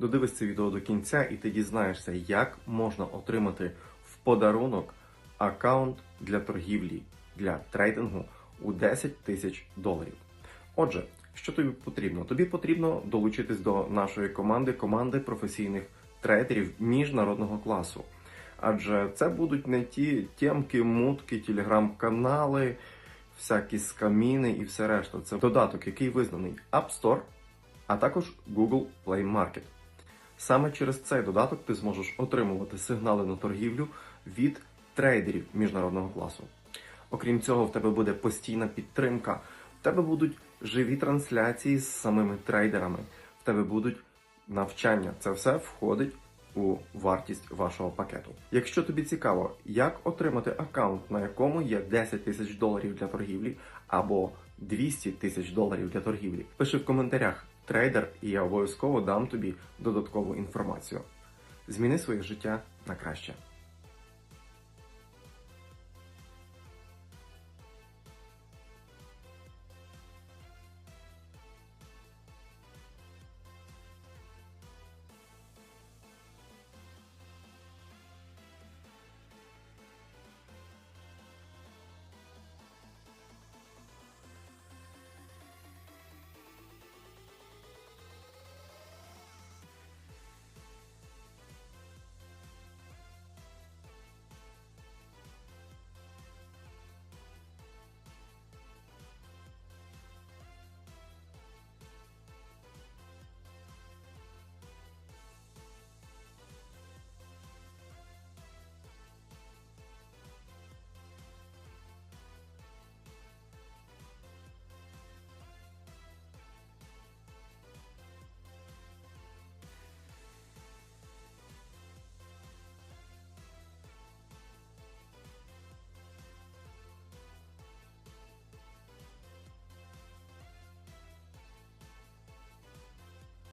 Додивись це відео до кінця, і ти дізнаєшся, як можна отримати в подарунок аккаунт для торгівлі для трейдингу у 10 тисяч доларів. Отже, що тобі потрібно? Тобі потрібно долучитись до нашої команди, команди професійних трейдерів міжнародного класу. Адже це будуть не ті темки, мутки, телеграм-канали, всякі скаміни і все решта. Це додаток, який визнаний App Store, а також Google Play Market. Саме через цей додаток ти зможеш отримувати сигнали на торгівлю від трейдерів міжнародного класу. Окрім цього, в тебе буде постійна підтримка, в тебе будуть живі трансляції з самими трейдерами, в тебе будуть навчання. Це все входить у вартість вашого пакету. Якщо тобі цікаво, як отримати аккаунт, на якому є 10 тисяч доларів для торгівлі або 200 тисяч доларів для торгівлі, пиши в коментарях трейдер, і я обов'язково дам тобі додаткову інформацію. Зміни своє життя на краще.